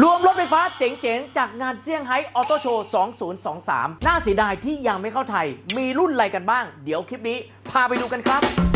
รวมรถไฟฟ้าเจ๋งๆ จากงานเซี่ยงไฮ้ออโต้โชว์ 2023 น่าเสียดายที่ยังไม่เข้าไทย มีรุ่นอะไรกันบ้าง เดี๋ยวคลิปนี้ พาไปดูกันครับ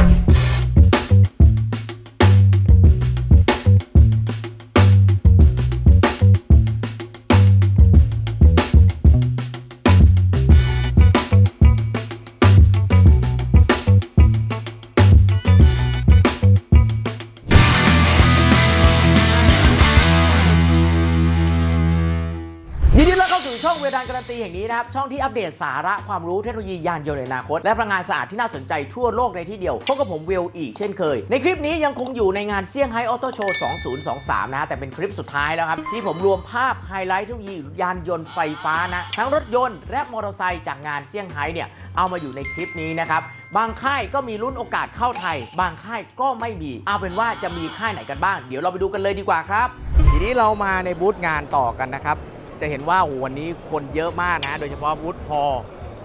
รีแห่งนี้นะครับช่องที่อัปเดตสาระความรู้เทคโนโลยียานยนต์ในอนาคต และพลังงานสะอาดที่น่าสนใจทั่วโลกในที่เดียวพบกับผมเวลอีกเช่นเคย ในคลิปนี้ยังคงอยู่ในงานเซี่ยงไฮ้ออโต้โชว์2023นะฮะแต่เป็นคลิปสุดท้ายแล้วครับ ที่ผมรวมภาพไฮไลท์เทคโนโลยียานยนต์ไฟฟ้านะ ทั้งรถยนต์และมอเตอร์ไซค์จากงานเซี่ยงไฮ้เนี่ยเอามาอยู่ในคลิปนี้นะครับบางค่ายก็มีรุ่นโอกาสเข้าไทย บางค่ายก็ไม่มี เอาเป็นว่าจะมีค่ายไหนกันบ้าง เดี๋ยวเราไปดูกันเลยดีกว่าครับ ทีนี้เรามาในบูธงานต่อกันนะครับ จะเห็นว่าโอ้โหวันนี้คนเยอะมากนะ โดยเฉพาะบูธพอ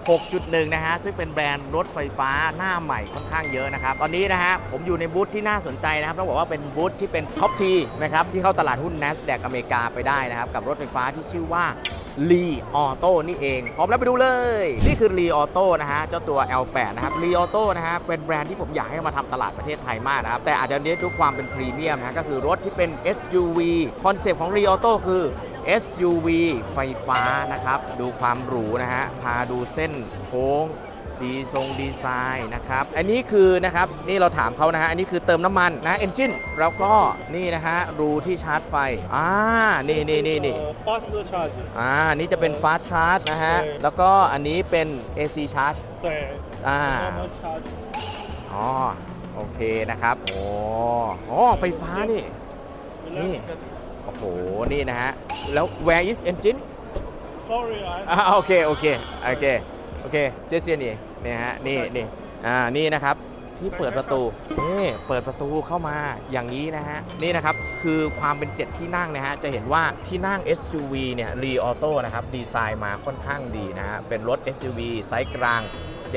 6.1 นะฮะ ซึ่งเป็นแบรนด์รถไฟฟ้าหน้าใหม่ค่อนข้างเยอะนะครับ ตอนนี้นะฮะ ผมอยู่ในบูธที่น่าสนใจนะครับ ต้องบอกว่าเป็นบูธที่เป็นท็อปทีนะครับ ที่เข้าตลาดหุ้น NASDAQ อเมริกาไปได้นะครับ กับรถไฟฟ้าที่ชื่อว่าลีออโต้นี่เอง พร้อมแล้วไปดูเลย นี่คือลีออโต้นะฮะ เจ้าตัว L8 นะครับลีออโต้นะฮะ เป็นแบรนด์ที่ผมอยากให้มาทำตลาดประเทศไทยมากนะครับ แต่อาจจะเน้นด้วยความเป็นพรีเมียมนะฮะก็คือรถที่เป็น SUV คอนเซปต์ของลีออโต้คือ SUV ไฟฟ้านะครับ ดูความหรูนะฮะ พาดูเส้นโค้ง ดีทรงดีไซน์นะครับ อันนี้คือนะครับ นี่เราถามเขานะฮะ อันนี้คือเติมน้ำมันนะเอนจินแล้วก็นี่นะฮะ รูที่ชาร์จไฟ อ่า นี่นี่นี่นี่ Uh, fast charge，อ่า นี่จะเป็น fast charge นะฮะ แล้วก็อันนี้เป็น AC charge 对อ่า，normal charge，อ๋อ โอเคนะครับ โอ้อ๋อไฟฟ้านี่ นี่ โอ้โห นี่นะฮะ แล้ว where is engine Sorry, I อ่าโอเค โอเค โอเค โอเคเชียเซียนี่นี่ฮะ นี่นี่อ่า นี่นะครับ ที่เปิดประตู นี่ เปิดประตูเข้ามา อย่างนี้นะฮะ นี่นะครับ คือความเป็น 7 ที่นั่งนะฮะ จะเห็นว่าที่นั่ง SUV เนี่ยรีออโต้นะครับ ดีไซน์มาค่อนข้างดีนะฮะ เป็นรถ SUV ไซส์กลาง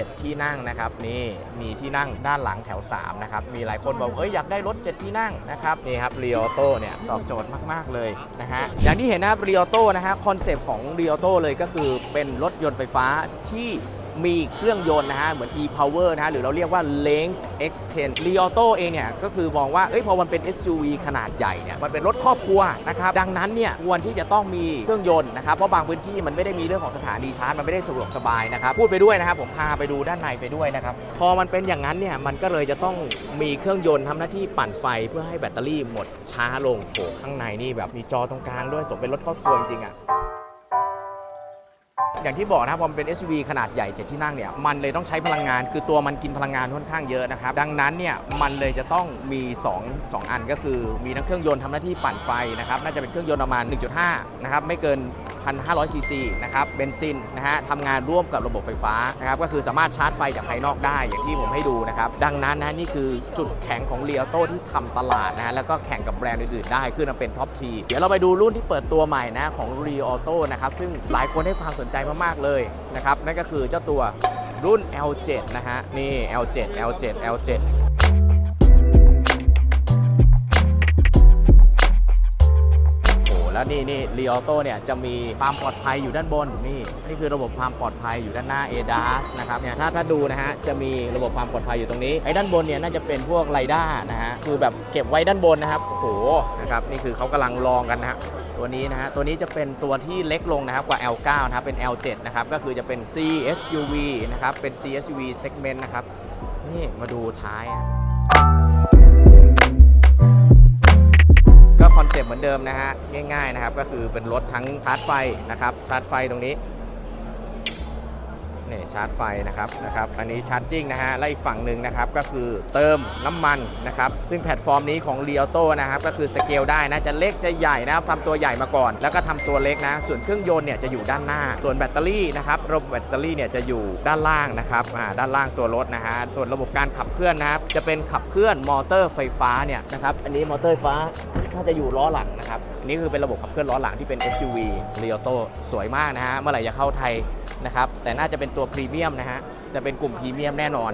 7 ที่นั่งนะครับนี่มีที่นั่งด้านหลังแถว3นะครับมีหลายคนบอกเอ้ยอยากได้รถ 7 ที่นั่งนะครับนี่ครับเรีออโต้เนี่ยตอบโจทย์มากๆเลยนะฮะอย่างที่เห็นนะครับเรีออโต้นะฮะคอนเซปต์ของเรีออโต้เลยก็คือเป็นรถยนต์ไฟฟ้าที่ มีเครื่องยนต์นะฮะ เหมือน e-power นะฮะ หรือเราเรียกว่า Lynx X10 r e a u t o เองเนี่ย ก็คือมองว่า เอ้ย พอมันเป็น SUV ขนาดใหญ่เนี่ย มันเป็นรถครอบครัวนะครับ ดังนั้นเนี่ย ควรที่จะต้องมีเครื่องยนต์นะครับ เพราะบางพื้นที่มันไม่ได้มีเรื่องของสถานีชาร์จ มันไม่ได้สะดวกสบายนะครับ พูดไปด้วยนะครับ ผมพาไปดูด้านในไปด้วยนะครับ พอมันเป็นอย่างนั้นเนี่ย มันก็เลยจะต้องมีเครื่องยนต์ทำหน้าที่ปั่นไฟเพื่อให้แบตเตอรี่หมดช้าลงโหข้างในนี่แบบมีจอตรงกลางด้วยสมเป็นรถครอบครัวจริงๆอะ อย่างที่บอกนะครับพอมันเป็น SUV ขนาดใหญ่เจ็ดที่นั่งเนี่ยมันเลยต้องใช้พลังงาน คือตัวมันกินพลังงานค่อนข้างเยอะนะครับ ดังนั้นเนี่ยมันเลยจะต้องมี2 2อันก็คือมีทั้งเครื่องยนต์ทำหน้าที่ปั่นไฟนะครับน่าจะเป็นเครื่องยนต์ประมาณ 1.5 นะครับไม่เกิน 1,500 ซีซีนะครับเบนซินนะฮะทำงานร่วมกับระบบไฟฟ้านะครับก็คือสามารถชาร์จไฟจากภายนอกได้อย่างที่ผมให้ดูนะครับดังนั้นนะนี่คือจุดแข็งของเรียโตที่ทำตลาดนะฮะแล้วก็แข่งกับแบรนด์อื่นๆได้ขึ้นมาเป็นท็อปทีเดี๋ยวเราไปดูรุ่นที่เปิดตัวใหม่นะของ r e a u t o นะครับซึ่งหลายคนให้ความสนใจมากๆเลยนะครับนั่นก็คือเจ้าตัวรุ่น L7 นะฮะนี่ L7 L7 L7 แล้วนี่นี่รีออโต้เนี่ยจะมีความปลอดภัยอยู่ด้านบนนี่นี่คือระบบความปลอดภัยอยู่ด้านหน้า ADAS นะครับเนี่ยถ้าถ้าดูนะฮะจะมีระบบความปลอดภัยอยู่ตรงนี้ไอ้ด้านบนเนี่ยน่าจะเป็นพวกไรด้านะฮะคือแบบเก็บไว้ด้านบนนะครับโอ้โหนะครับนี่คือเขากำลังลองกันนะฮะตัวนี้นะฮะตัวนี้จะเป็นตัวที่เล็กลงนะครับกว่า L9 นะครับเป็น L7 นะครับก็คือจะเป็น CSUV นะครับเป็น CSUV segment นะครับนี่มาดูท้ายอะ ปต์เหมือนเดิมนะฮะง่ายๆนะครับก็คือเป็นรถทั้งชาร์จไฟนะครับชาร์จไฟตรงนี้ นี่ชาร์จไฟนะครับนะครับอันนี้ชาร์จจิ้งนะฮะและอีกฝั่งหนึ่งนะครับก็คือเติมน้ำมันนะครับซึ่งแพลตฟอร์มนี้ของ r e a u t o นะครับก็คือสเกลได้นะจะเล็กจะใหญ่นะครับทำตัวใหญ่มาก่อน แล้วก็ทำตัวเล็กนะ ส่วนเครื่องยนต์เนี่ยจะอยู่ด้านหน้า ส่วนแบตเตอรี่นะครับระบบแบตเตอรี่เนี่ยจะอยู่ด้านล่างนะครับด้านล่างตัวรถนะฮะส่วนระบบการขับเคลื่อนนะครับจะเป็นขับเคลื่อนมอเตอร์ไฟฟ้าเนี่ยนะครับอันนี้มอเตอร์ไฟฟ้าน่าจะอยู่ล้อหลังนะครับอันนี้คือเป็นระบบขับเคลื่อนล้อหลังที่เป็น SUV r e a u t o สวยมากนะฮะเมื่อไหร่จะเข้าไทย นะครับแต่น่าจะเป็นตัวพรีเมียมนะฮะ แต่เป็นกลุ่มพรีเมียมแน่นอน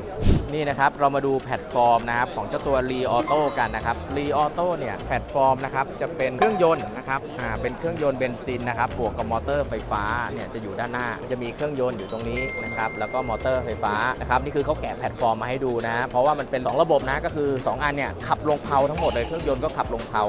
นี่นะครับเรามาดูแพลตฟอร์มนะครับของเจ้าตัว r e Auto กันนะครับ r e Auto เนี่ยแพลตฟอร์มนะครับจะเป็นเครื่องยนต์นะครับอ่าเป็นเครื่องยนต์เบนซินนะครับบวกกับมอเตอร์ไฟฟ้าเนี่ยจะอยู่ด้านหน้า จะมีเครื่องยนต์อยู่ตรงนี้นะครับแล้วก็มอเตอร์ไฟฟ้านะครับนี่คือเขาแกะแพลตฟอร์มมาให้ดูนะ เพราะว่ามันเป็น 2 ระบบนะก็คือ 2 อันเนี่ยขับลงเพาทั้งหมดเลยเครื่องยนต์ก็ขับลงเพา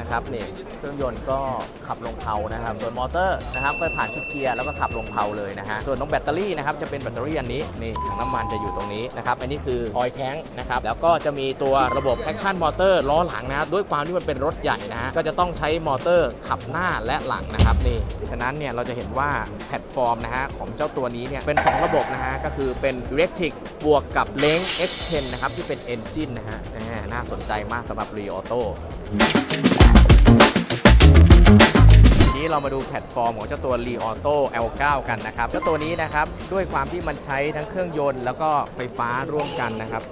นะครับนี่เครื่องยนต์ก็ขับลงเพานะครับส่วนมอเตอร์นะครับก็ผ่านชุดเกียร์แล้วก็ขับลงเพาเลยนะฮะส่วนตรงแบตเตอรี่นะครับจะเป็นแบตเตอรี่อันนี้นี่ถังน้ำมันจะอยู่ตรงนี้นะครับ อันนี้คือออยแท้งนะครับ แล้วก็จะมีตัวระบบ traction motor ล้อหลังนะครับ ด้วยความที่มันเป็นรถใหญ่นะฮะ ก็จะต้องใช้มอเตอร์ขับหน้าและหลังนะครับนี่ ฉะนั้นเนี่ยเราจะเห็นว่าแพลตฟอร์มนะฮะของเจ้าตัวนี้เนี่ยเป็น 2 ระบบนะฮะ ก็คือเป็น electric บวกกับ l e n g X10 นะครับที่เป็น engine นะฮะ น่าสนใจมากสำหรับ r e Auto ที นี้เรามาดูแพลตฟอร์มของเจ้าตัว r e Auto L9 กันนะครับ เจ้าตัวนี้นะครับ ด้วยความที่มันใช้ทั้งเครื่องยนต์แล้วก็ไฟฟ้าร่วมกันนะครับ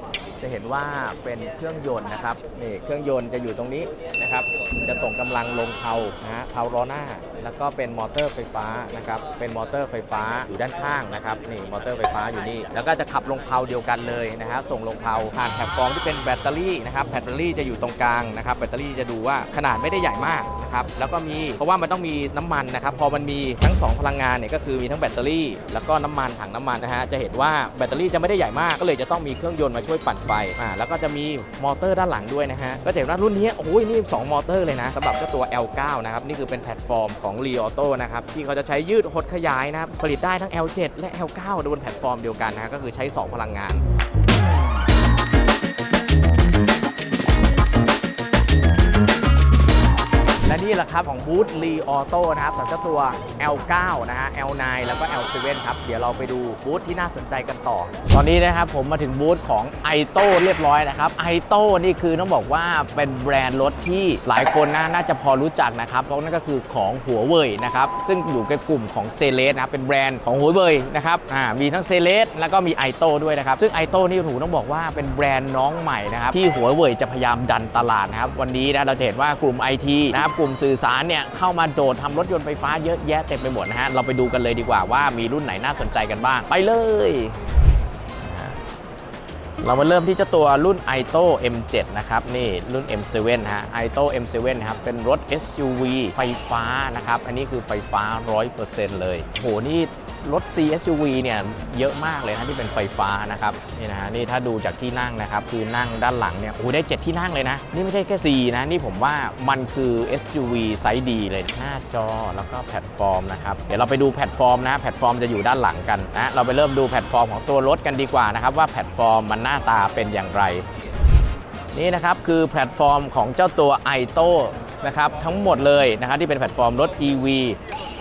จะเห็นว่าเป็นเครื่องยนต์นะครับนี่เครื่องยนต์จะอยู่ตรงนี้นะครับ จะส่งกำลังลงเพลานะฮะเพลาล้อหน้า แล้วก็เป็นมอเตอร์ไฟฟ้านะครับเป็นมอเตอร์ไฟฟ้าอยู่ด้านข้างนะครับนี่มอเตอร์ไฟฟ้าอยู่นี่แล้วก็จะขับลงเพลาเดียวกันเลยนะฮะส่งลงเพลาผ่านแพลตฟอร์มที่เป็นแบตเตอรี่นะครับแบตเตอรี่จะอยู่ตรงกลางนะครับแบตเตอรี่จะดูว่าขนาดไม่ได้ใหญ่มากนะครับแล้วก็มีเพราะว่ามันต้องมีน้ำมันนะครับพอมันมีทั้ง 2 พลังงานเนี่ยก็คือมีทั้งแบตเตอรี่ แล้วก็น้ำมันถังน้ำมันนะฮะจะเห็นว่าแบตเตอรี่จะไม่ได้ใหญ่มากก็เลยจะต้องมีเครื่องยนต์มาช่วยปั่นไฟอ่าแล้วก็จะมีมอเตอร์ด้านหลังด้วยนะฮะก็จะเห็นว่ารุ่นนี้โอ้ยนี่ 2 มอเตอร์เลยนะสำหรับเจ้าตัว L9 นะครับนี่คือเป็นแพลตฟอร์มของ r e Auto นะครับที่เขาจะใช้ยืดหดขยายนะครับผลิตได้ทั้ง L7 และ L9 บนแพลตฟอร์มเดียวกันนะฮะก็คือใช้ 2 พลังงาน และนี่แหละครับของบูธ r e Auto นะครับสำหรับตัว L9 นะฮะ L9 แล้วก็ L7 ครับ เดี๋ยวเราไปดูบูธที่น่าสนใจกันต่อ ตอนนี้นะครับผมมาถึงบูธของ i t o เรียบร้อยนะครับ i t o นี่คือต้องบอกว่าเป็นแบรนด์รถที่หลายคนนะน่าจะพอรู้จักนะครับ เพราะนั่นก็คือของหัวเว่ยนะครับ ซึ่งอยู่ในกลุ่มของเซเลสนะครับเป็นแบรนด์ของหัวเว่ยนะครับอ่ามีทั้งเซเลสแล้วก็มี i t o ด้วยนะครับ ซึ่ง i t o นี่ถูต้องบอกว่าเป็นแบรนด์น้องใหม่นะครับที่หัวเว่ยจะพยายามดันตลาดนะครับวันนี้นะเราจะเห็นว่ากลุ่ม IT นะครับกลุ่มสื่อสารเนี่ยเข้ามาโดดทำรถยนต์ไฟฟ้าเยอะแยะเต็มไปหมดนะฮะ เราไปดูกันเลยดีกว่าว่ามีรุ่นไหนน่าสนใจกันบ้าง ไปเลย เรามาเริ่มที่เจ้าตัวรุ่น i t o M7 นะครับ นี่รุ่น M7 นะฮะ i t o M7 นะครับ เป็นรถ SUV ไฟฟ้านะครับ อันนี้คือไฟฟ้า 100%เลยโหนี่ รถ CSUV เนี่ยเยอะมากเลยนะที่เป็นไฟฟ้านะครับนี่นะฮะนี่ถ้าดูจากที่นั่งนะครับคือนั่งด้านหลังเนี่ยโอ้ได้ 7 ที่นั่งเลยนะ นี่ไม่ใช่แค่ C นะ นี่ผมว่ามันคือ SUV ไซส์ดีเลยหน้าจอแล้วก็แพลตฟอร์มนะครับเดี๋ยวเราไปดูแพลตฟอร์มนะแพลตฟอร์มจะอยู่ด้านหลังกันนะเราไปเริ่มดูแพลตฟอร์มของตัวรถกันดีกว่านะครับว่าแพลตฟอร์มมันหน้าตาเป็นอย่างไร นี่นะครับคือแพลตฟอร์มของเจ้าตัว i t o นะครับทั้งหมดเลยนะครับที่เป็นแพลตฟอร์มรถ EV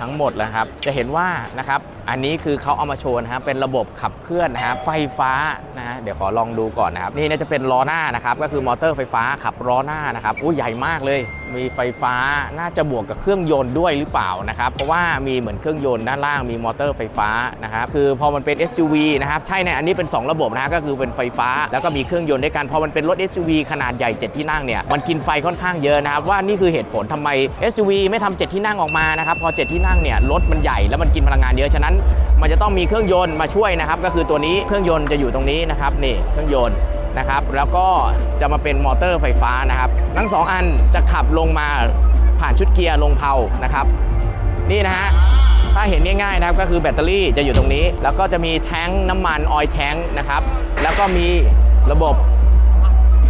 ทั้งหมดแล้วครับ จะเห็นว่านะครับอันนี้คือเขาเอามาโชว์นะครับเป็นระบบขับเคลื่อนนะครับไฟฟ้านะฮะเดี๋ยวขอลองดูก่อนนะครับ นี่น่าจะเป็นล้อหน้านะครับ ก็คือมอเตอร์ไฟฟ้าขับล้อหน้านะครับอู้ใหญ่มากเลย มีไฟฟ้าน่าจะบวกกับเครื่องยนต์ด้วยหรือเปล่านะครับเพราะว่ามีเหมือนเครื่องยนต์ด้านล่างมีมอเตอร์ไฟฟ้านะครับคือพอมันเป็น SUV นะครับใช่เนี่ยอันนี้เป็น 2 ระบบนะฮะก็คือเป็นไฟฟ้า แล้วก็มีเครื่องยนต์ด้วยกันพอมันเป็นรถ SUV ขนาดใหญ่7ที่นั่งเนี่ยมันกินไฟค่อนข้างเยอะนะครับว่านี่คือเหตุผลทำไม SUV ไม่ทำ7ที่นั่งออกมานะครับ พอ 7 ที่นั่งเนี่ยรถมันใหญ่แล้วมันกินพลังงานเยอะ ฉะนั้นมันจะต้องมีเครื่องยนต์มาช่วยนะครับ ก็คือตัวนี้เครื่องยนต์จะอยู่ตรงนี้นะครับนี่เครื่องยนต์นะครับ แล้วก็จะมาเป็นมอเตอร์ไฟฟ้านะครับ ทั้งสองอันจะขับลงมาผ่านชุดเกียร์ลงเพลานะครับ นี่นะฮะถ้าเห็นง่ายๆนะครับก็คือแบตเตอรี่จะอยู่ตรงนี้ แล้วก็จะมีแท้งน้ำมันออยแท้งนะครับ แล้วก็มีระบบ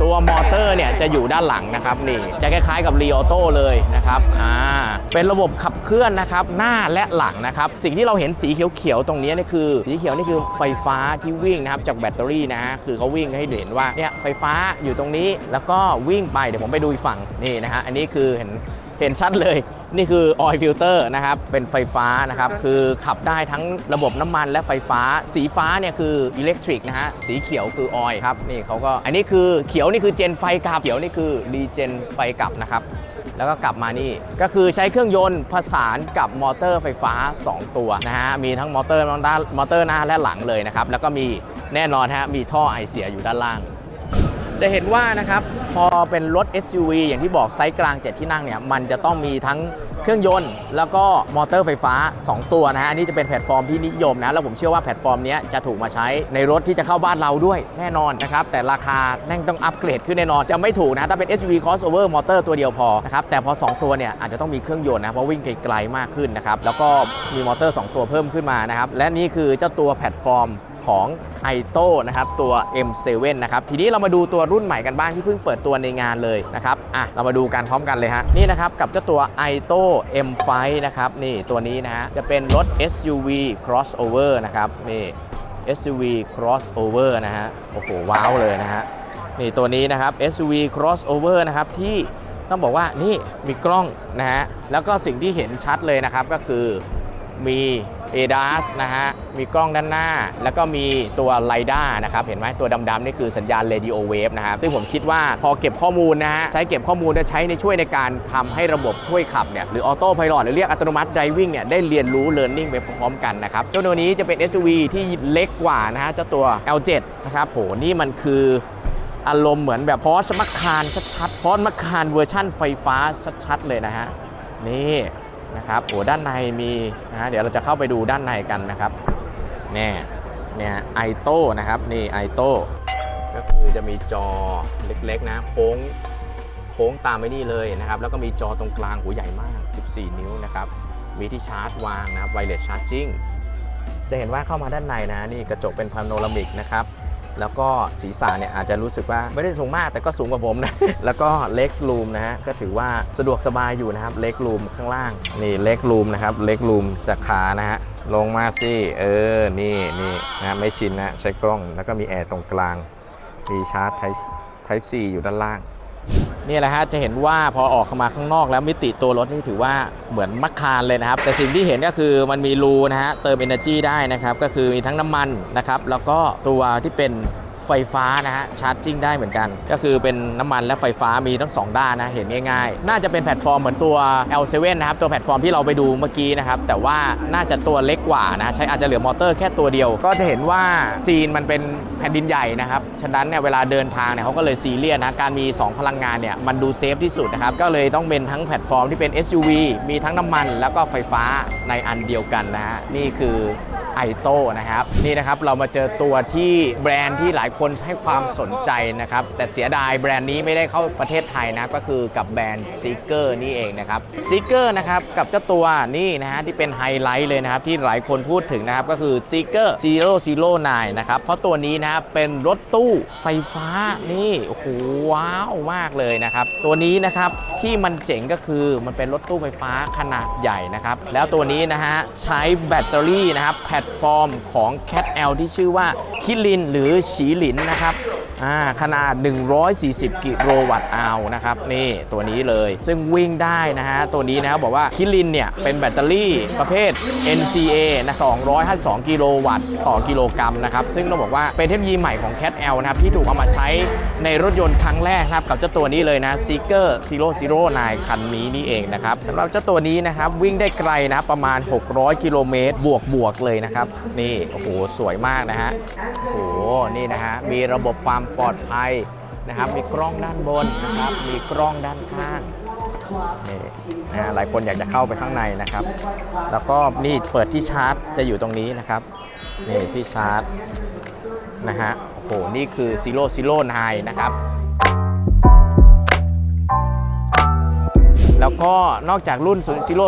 ตัวมอเตอร์เนี่ยจะอยู่ด้านหลังนะครับนี่จะคล้ายๆกับรีออโต้เลยนะครับอ่าเป็นระบบขับเคลื่อนนะครับหน้าและหลังนะครับสิ่งที่เราเห็นสีเขียวๆตรงนี้นี่คือสีเขียวนี่คือไฟฟ้าที่วิ่งนะครับจากแบตเตอรี่นะฮะคือเขาวิ่งให้เห็นว่าเนี่ยไฟฟ้าอยู่ตรงนี้แล้วก็วิ่งไปเดี๋ยวผมไปดูอีกฝั่งนี่นะฮะอันนี้คือเห็น เห็นชัดเลย นี่คือ oil filter นะครับ เป็นไฟฟ้านะครับ คือขับได้ทั้งระบบน้ำมันและไฟฟ้า สีฟ้าเนี่ยคืออิเล็กทริกนะฮะ สีเขียวคือ oil ครับ นี่เขาก็ อันนี้คือเขียวนี่คือเจนไฟกลับ เขียวนี่คือรีเจนไฟกลับนะครับ แล้วก็กลับมานี่ ก็คือใช้เครื่องยนต์ผสานกับมอเตอร์ไฟฟ้า 2 ตัวนะฮะ มีทั้งมอเตอร์ด้านมอเตอร์หน้าและหลังเลยนะครับ แล้วก็มีแน่นอนฮะ มีท่อไอเสียอยู่ด้านล่าง จะเห็นว่านะครับพอเป็นรถ SUV อย่างที่บอกไซส์กลาง 7 ที่นั่งเนี่ยมันจะต้องมีทั้งเครื่องยนต์ แล้วก็มอเตอร์ไฟฟ้า 2 ตัวนะฮะอันนี้จะเป็นแพลตฟอร์มที่นิยมนะแล้วผมเชื่อว่าแพลตฟอร์มเนี้ยจะถูกมาใช้ในรถที่จะเข้าบ้านเราด้วยแน่นอนนะครับแต่ราคาแน่งต้องอัปเกรดขึ้นแน่นอนจะไม่ถูกนะถ้าเป็น SUV crossover มอเตอร์ตัวเดียวพอนะครับแต่พอ 2 ตัวเนี่ยอาจจะต้องมีเครื่องยนต์นะเพราะวิ่งไกลๆมากขึ้นนะครับแล้วก็มีมอเตอร์ 2 ตัวเพิ่มขึ้นมานะครับและนี่คือเจ้าตัวแพลตฟอร์ม ของ i t o นะครับตัว M7 นะครับทีนี้เรามาดูตัวรุ่นใหม่กันบ้างที่เพิ่งเปิดตัวในงานเลยนะครับอะเรามาดูกันพร้อมกันเลยฮะนี่นะครับกับเจ้าตัว i t o M5 นะครับนี่ตัวนี้นะฮะจะเป็นรถ SUV crossover นะครับนี่ SUV crossover นะฮะโอ้โหว้าวเลยนะฮะนี่ตัวนี้นะครับ SUV crossover นะครับที่ต้องบอกว่านี่มีกล้องนะฮะแล้วก็สิ่งที่เห็นชัดเลยนะครับก็คือมี ADAS นะฮะ มีกล้องด้านหน้า แล้วก็มีตัว l i d a r นะครับ เห็นไหมตัวดำๆนี่คือสัญญาณ radio wave นะครับ ซึ่งผมคิดว่าพอเก็บข้อมูลนะฮะ ใช้เก็บข้อมูลจะใช้ในช่วยในการทำให้ระบบช่วยขับเนี่ย หรือออโต้พ l o t หรือเรียกอัตโนมัติ driving เนี่ย ได้เรียนรู้ learning ไปพร้อมๆกันนะครับ เจ้าตัวนี้จะเป็น SUV ที่เล็กกว่านะฮะ เจ้าตัว L7 นะครับ โห นี่มันคืออารมณ์เหมือนแบบพอชมัคคารชัดๆพอชมัคคารเวอร์ชั่นไฟฟ้าชัดๆเลยนะฮะ นี่ นะครับโอ้ด้านในมีนะฮะเดี๋ยวเราจะเข้าไปดูด้านในกันนะครับเนี่ยเนี่ยไอโต้นะครับนี่ไอโต้ก็คือจะมีจอเล็กๆนะโค้งโค้งตามไปนี่เลยนะครับ แล้วก็มีจอตรงกลางหูใหญ่มาก 14 นิ้วนะครับ มีที่ชาร์จวางนะครับไวเลสชาร์จิ่งจะเห็นว่าเข้ามาด้านในนะนี่กระจกเป็นพาโนรามิกนะครับ แล้วก็ศีรษะเนี่ยอาจจะรู้สึกว่าไม่ได้สูงมากแต่ก็สูงกว่าผมนะ แล้วก็เล็กรูมนะฮะก็ถือว่าสะดวกสบายอยู่นะครับเล็กรูมข้างล่างนี่เล็กรูมนะครับเล็กรูมจากขานะฮะลงมาสิเออนี่นี่นะไม่ชินนะใช้กล้องแล้วก็มีแอร์ตรงกลางมีชาร์จไทไทซีอยู่ด้านล่าง นี่แหละฮะจะเห็นว่าพอออกมาข้างนอกแล้วมิติตัวรถนี่ถือว่าเหมือนมัคคานเลยนะครับ แต่สิ่งที่เห็นก็คือมันมีรูนะฮะเติม Energy ได้นะครับก็คือมีทั้งน้ำมันนะครับแล้วก็ตัวที่เป็น ไฟฟ้านะฮะชาร์จจิ้งได้เหมือนกัน ก็คือเป็นน้ำมันและไฟฟ้ามีทั้ง 2 ด้านนะเห็นง่ายๆ น่าจะเป็นแพลตฟอร์มเหมือนตัว L7 นะครับตัวแพลตฟอร์มที่เราไปดูเมื่อกี้นะครับแต่ว่าน่าจะตัวเล็กกว่านะใช้อาจจะเหลือมอเตอร์แค่ตัวเดียว ก็จะเห็นว่าจีนมันเป็นแผ่นดินใหญ่นะครับฉะนั้นเนี่ยเวลาเดินทางเนี่ยเขาก็เลยซีเรียสนะการมี 2 พลังงานเนี่ยมันดูเซฟที่สุดนะครับก็เลยต้องเป็นทั้งแพลตฟอร์มที่เป็น SUV มีทั้งน้ำมันแล้วก็ไฟฟ้าในอันเดียวกันนะฮะนี่คือ ไอโต้นะครับนี่นะครับเรามาเจอตัวที่แบรนด์ที่หลายคนให้ความสนใจนะครับแต่เสียดายแบรนด์นี้ไม่ได้เข้าประเทศไทยนะก็คือกับแบรนด์ซิกเกอร์นี่เองนะครับซิกเกอร์นะครับกับเจ้าตัวนี่นะฮะที่เป็นไฮไลท์เลยนะครับที่หลายคนพูดถึงนะครับก็คือ s e e k e r 009นนะครับเพราะตัวนี้นะครับเป็นรถตู้ไฟฟ้านี่โอ้โหว้าวมากเลยนะครับตัวนี้นะครับที่มันเจ๋งก็คือมันเป็นรถตู้ไฟฟ้าขนาดใหญ่นะครับแล้วตัวนี้นะฮะใช้แบตเตอรี่นะครับแพลตฟอร์มของ Cat L ที่ชื่อว่าคิลินหรือฉีหลินนะครับ ขนาด 140 กิโลวัตต์อาวนะครับนี่ตัวนี้เลย ซึ่งวิ่งได้นะฮะ ตัวนี้นะครับบอกว่าคิรินเนี่ยเป็นแบตเตอรี่ประเภท NCA นะ 252 กิโลวัตต์ต่อกิโลกรัมนะครับ ซึ่งต้องบอกว่าเป็นเทคโนโลยีใหม่ของ Cat L นะครับ ที่ถูกเอามาใช้ในรถยนต์ครั้งแรกครับ กับเจ้าตัวนี้เลยนะ Seeker 009 คันนี้นี่เองนะครับสำหรับเจ้าตัวนี้นะครับวิ่งได้ไกลนะประมาณ 600 กิโลเมตร บวกบวกๆเลยนะครับนี่โอ้โหสวยมากนะฮะโอ้โหนี่นะฮะมีระบบความปลอดภัยนะครับ มีกล้องด้านบนนะครับ มีกล้องด้านข้างนี่นะฮะหลายคนอยากจะเข้าไปข้างในนะครับ แล้วก็นี่เปิดที่ชาร์จจะอยู่ตรงนี้นะครับนี่ที่ชาร์จนะฮะโอ้โหนี่คือ Zero Zero 9นะครับ แล้วก็นอกจากรุ่น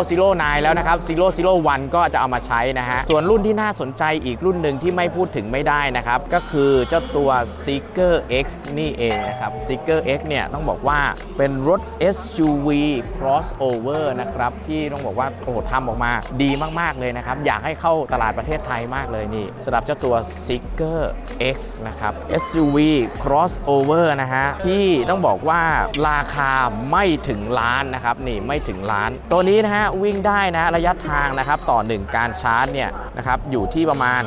009แล้วนะครับ001ก็จะเอามาใช้นะฮะ ส่วนรุ่นที่น่าสนใจอีกรุ่นหนึ่งที่ไม่พูดถึงไม่ได้นะครับ ก็คือเจ้าตัว Seeker X นี่เองนะครับ Seeker X เนี่ยต้องบอกว่าเป็นรถ SUV crossover นะครับที่ต้องบอกว่าโอ้โหทำออกมาดีมาก ๆ เลยนะครับ อยากให้เข้าตลาดประเทศไทยมากเลยนี่สำหรับเจ้าตัว Seeker X นะครับ SUV crossover นะฮะที่ต้องบอกว่าราคาไม่ถึงล้านนะครับนี่ไม่ถึงล้าน ตัวนี้นะฮะวิ่งได้นะระยะทางนะครับต่อ 1 การชาร์จเนี่ยนะครับอยู่ที่ประมาณ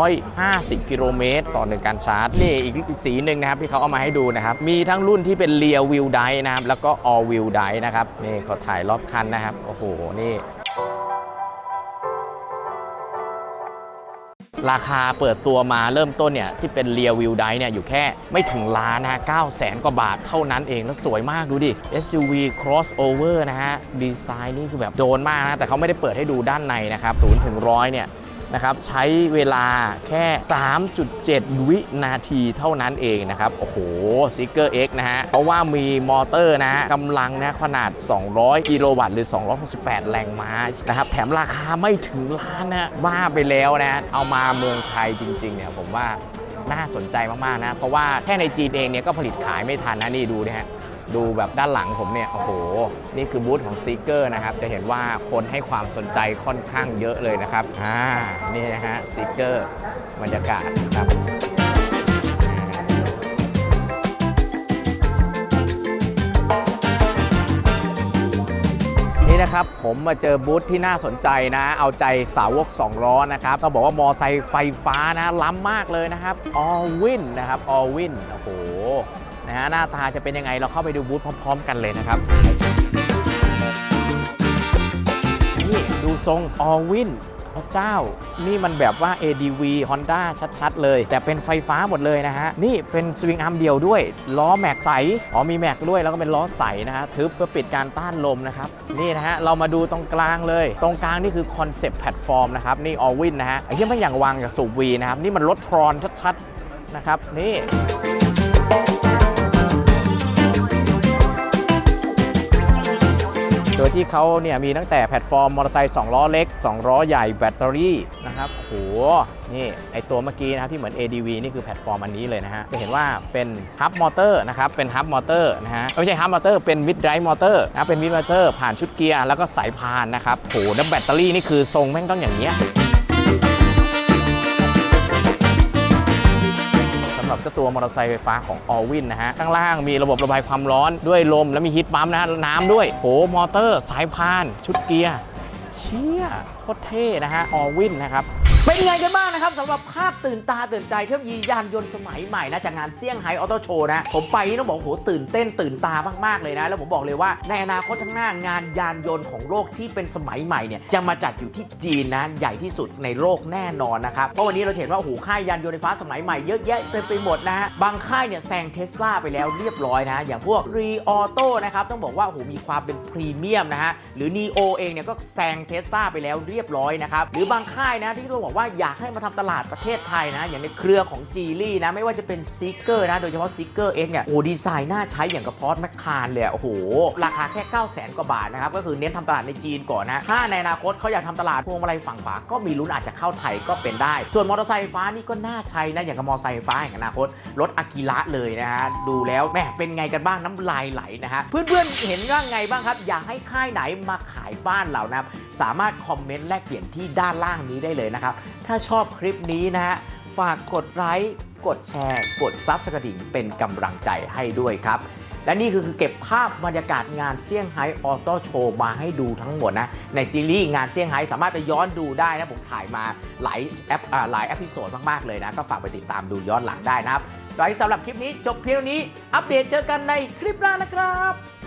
550 กิโลเมตรต่อ 1 การชาร์จนี่อีกสีหนึ่งนะครับที่เขาเอามาให้ดูนะครับมีทั้งรุ่นที่เป็นเรียววิวไดนะครับแล้วก็ออวีลได้นะครับนี่เขาถ่ายรอบคันนะครับโอ้โหนี่ ราคาเปิดตัวมาเริ่มต้นเนี่ยที่เป็นเรียวิวไดเนี่ยอยู่แค่ไม่ถึงล้านนะฮะ9แสนกว่าบาทเท่านั้นเอง แล้วสวยมากดูดิ SUV crossover นะฮะ ดีไซน์นี่คือแบบโดนมากนะ แต่เขาไม่ได้เปิดให้ดูด้านในนะครับ0ถึง100เนี่ย นะครับใช้เวลาแค่ 3.7 วินาทีเท่านั้นเองนะครับ โอ้โหซิกเกอร์ X นะฮะ เพราะว่ามีมอเตอร์นะฮะกำลังนะขนาด 200 กิโลวัตต์หรือ 268 แรงม้านะครับ แถมราคาไม่ถึงล้านนะบ้าไปแล้วนะ เอามาเมืองไทยจริง ๆ เนี่ยผมว่าน่าสนใจมาก ๆ นะ เพราะว่าแค่ในจีนเองเนี่ยก็ผลิตขายไม่ทันนะนี่ดูนะฮะ ดูแบบด้านหลังผมเนี่ย โอ้โห นี่คือบูธของซีเกอร์นะครับ จะเห็นว่าคนให้ความสนใจค่อนข้างเยอะเลยนะครับ อ่า นี่นะฮะซีเกอร์บรรยากาศครับนี่นะครับผมมาเจอบูธที่น่าสนใจนะ เอาใจสาวก 2 ล้อนะครับต้องบอกว่ามอไซค์ไฟฟ้านะ ล้ำมากเลยนะครับ All Win นะครับ All Win โอ้โห นะฮะหน้าตาจะเป็นยังไงเราเข้าไปดูบูธพร้อม ๆ กันเลยนะครับนี่ดูทรง All Win พระเจ้า นี่มันแบบว่า ADV Honda ชัด ๆ เลย แต่เป็นไฟฟ้าหมดเลยนะฮะ นี่เป็นสวิงอาร์มเดียวด้วย ล้อแม็กใส อ๋อมีแม็กด้วย แล้วก็เป็นล้อใสนะฮะ ทึบเพื่อปิดการต้านลมนะครับ นี่นะฮะ เรามาดูตรงกลางเลย ตรงกลางนี่คือคอนเซปต์แพลตฟอร์มนะครับ นี่ All Win นะฮะไอ้ที่มันอย่างวางกับสูบวีนะครับ นี่มันรถทรอนชัด ๆ นะครับ นี่ ยที่เขาเนี่ยมีตั้งแต่แพลตฟอร์มมอเตอร์ไซค์2ล้อเล็ก 2 ล้อใหญ่แบตเตอรี่นะครับโหนี่ไอตัวเมื่อกี้นะครับที่เหมือน ADV นี่คือแพลตฟอร์มอันนี้เลยนะฮะจะเห็นว่าเป็นฮับมอเตอร์นะครับเป็นฮับมอเตอร์นะฮะไม่ใช่ฮับมอเตอร์เป็นมิดไดร์มอเตอร์นะเป็นมิดมอเตอร์ผ่านชุดเกียร์แล้วก็สายพานนะครับโหแล้วแบตเตอรี่นี่คือทรงแม่งต้องอย่างเงี้ย สำหรับเจ้าตัวมอเตอร์ไซค์ไฟฟ้าของอ l w i n นะฮะข้างล่างมีระบบระบายความร้อนด้วยลม และมีฮีทปั๊มนะฮะน้ำด้วยโหมอเตอร์ สายพาน ชุดเกียร์เชี่ยโคตรเท่นะฮะอ l w i n นะครับ เป็นไงกันบ้างนะครับสำหรับภาพตื่นตาตื่นใจเทคโนโลยียานยนต์สมัยใหม่นะจากงานเซี่ยงไฮ้ออโต้โชว์นะ ผมไปนี่ต้องบอกโหตื่นเต้นตื่นตามาก ๆ เลยนะ แล้วผมบอกเลยว่าในอนาคตข้างหน้างานยานยนต์ของโลกที่เป็นสมัยใหม่เนี่ยจะมาจัดอยู่ที่จีนนะใหญ่ที่สุดในโลกแน่นอนนะครับ เพราะวันนี้เราเห็นว่าโอ้โหค่ายยานยนต์ไฟฟ้าสมัยใหม่เยอะแยะเต็มไปหมดนะฮะบางค่ายเนี่ยแซงเทสลาไปแล้วเรียบร้อยนะอย่างพวก r ีออโต้นะครับต้องบอกว่าโอ้โหมีความเป็นพรีเมียมนะฮะหรือ Neo เองเนี่ยก็แซงเทสลาไปแล้วเรียบร้อยนะครับหรือบางค่ายนะที่เราบอกว่าอยากให้มาทำตลาดประเทศไทยนะ อย่างในเครือของ g ีลี่นะ ไม่ว่าจะเป็นซิกเกอร์นะ โดยเฉพาะซิกเกอร์เองเนี่ยโอ้ดีไซน์น่าใช้อย่างกับพอร์ตแมคคารเลยโอ้โห ราคาแค่9 0 0 0 0 กว่าบาทนะครับ ก็คือเน้นทำตลาดในจีนก่อนนะ ถ้าในอนาคตเขาอยากทำตลาดพวงมาลัยฝั่งฝาก็มีลุ้นอาจจะเข้าไทยก็เป็นได้ ส่วนมอเตอร์ไซค์ฟ้านี่ก็น่าใช้นะอย่างกับมอเตอร์ไซค์ฟ้าแห่งอนาคตรถอากิระเลยนะฮะดูแล้วแม่เป็นไงกันบ้างน้ำลายไหลนะฮะเพื่อนๆเห็นว่าไงบ้างครับ อยากให้ค่ายไหนมาขายบ้านเรานะสามารถคอมเมนต์แลกเปลี่ยนที่ด้านล่างนี้ได้เลยนะครับถ้าชอบคลิปนี้นะฮะ ฝากกดไลค์กดแชร์ กดซับสกระดิ่งเป็นกำลังใจให้ด้วยครับ และนี่คือเก็บภาพบรรยากาศงานเซี่ยงไฮ้ออโต้โชว์มาให้ดูทั้งหมดนะ ในซีรีส์งานเซี่ยงไฮ้สามารถไปย้อนดูได้นะ ผมถ่ายมาหลายแอปหลายแอพิโซดมากๆเลยนะ ก็ฝากไปติดตามดูย้อนหลังได้นะครับไว้สำหรับคลิปนี้จบเพียงเท่านี้ อัปเดตเจอกันในคลิปหน้านะครับ